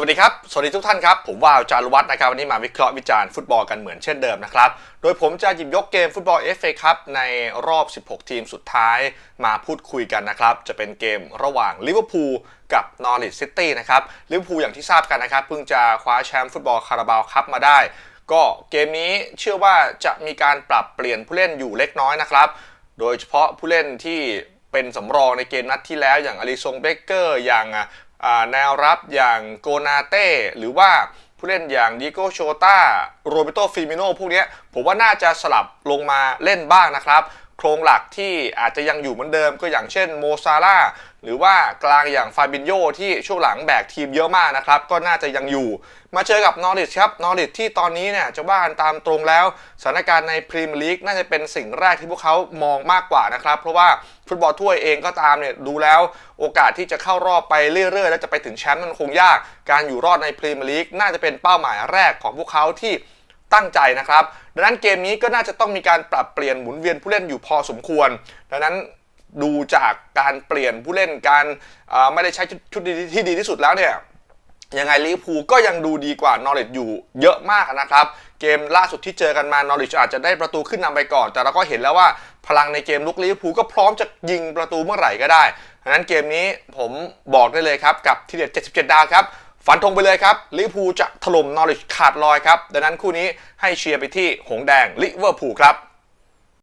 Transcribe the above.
สวัสดีครับ สวัสดีทุกท่านครับ ผมว่าวจารุวัฒน์นะครับวันนี้มาวิเคราะห์วิจารณ์ฟุตบอลกันเหมือนเช่นเดิมนะครับ โดยผมจะหยิบยกเกมฟุตบอล FA ครับในรอบ 16 ทีมสุดท้ายมาพูดคุยกันนะครับ จะเป็นเกมระหว่างลิเวอร์พูลกับนอริทซิตี้นะครับลิเวอร์พูลอย่างที่ทราบกันนะครับ เพิ่งจะคว้าแชมป์ฟุตบอลคาราบาวคัพมาได้ ก็เกมนี้เชื่อว่าจะมีการปรับเปลี่ยนผู้เล่นอยู่เล็กน้อยนะครับ โดยเฉพาะผู้เล่นที่เป็นสำรองในเกมนัดที่แล้วอย่างอลิซงเบเกอร์อย่าง แนวรับอย่างโกนาเต้หรือว่าผู้เล่นอย่างดิโกโชตาโรเบโตฟิมิโนพวกนี้ผมว่าน่าจะสลับลงมาเล่นบ้างนะครับ โครงหลักที่อาจจะยังอยู่เหมือนเดิมก็อย่างเช่นโมซาร่าหรือว่ากลางอย่างฟาบินโยที่ช่วงหลังแบกทีมเยอะมากนะครับ ก็น่าจะยังอยู่ มาเจอกับนอริทครับนอริทที่ตอนนี้เนี่ยจะว่านตามตรงแล้วสถานการณ์ในพรีเมียร์ลีกน่าจะเป็นสิ่งแรกที่พวกเขามองมากกว่านะครับ เพราะว่าฟุตบอลถ้วยเองก็ตามเนี่ยดูแล้วโอกาสที่จะเข้ารอบไปเรื่อยๆ แล้วจะไปถึงแชมป์มันคงยาก การอยู่รอดในพรีเมียร์ลีกน่าจะเป็นเป้าหมายแรกของพวกเขาที่ ตั้งใจนะครับ ดังนั้นเกมนี้ก็น่าจะต้องมีการปรับเปลี่ยนหมุนเวียนผู้เล่นอยู่พอสมควร ดังนั้นดูจากการเปลี่ยนผู้เล่นการไม่ได้ใช้ชุดที่ดีที่สุดแล้วเนี่ยยังไงลิเวอร์พูลก็ยังดูดีกว่านอริทอยู่เยอะมากนะครับ เกมล่าสุดที่เจอกันมานอริทอาจจะได้ประตูขึ้นนำไปก่อน แต่เราก็เห็นแล้วว่าพลังในเกมลุกลิเวอร์พูลก็พร้อมจะยิงประตูเมื่อไหร่ก็ได้ดังนั้นเกมนี้ผมบอกได้เลยครับกับทีเด็ด77 ดาวครับ ฟันธงไปเลยครับลิเวอร์พูลจะถล่มนอริชขาดลอยครับ ดังนั้นคู่นี้ให้เชียร์ไปที่หงแดงลิเวอร์พูลครับ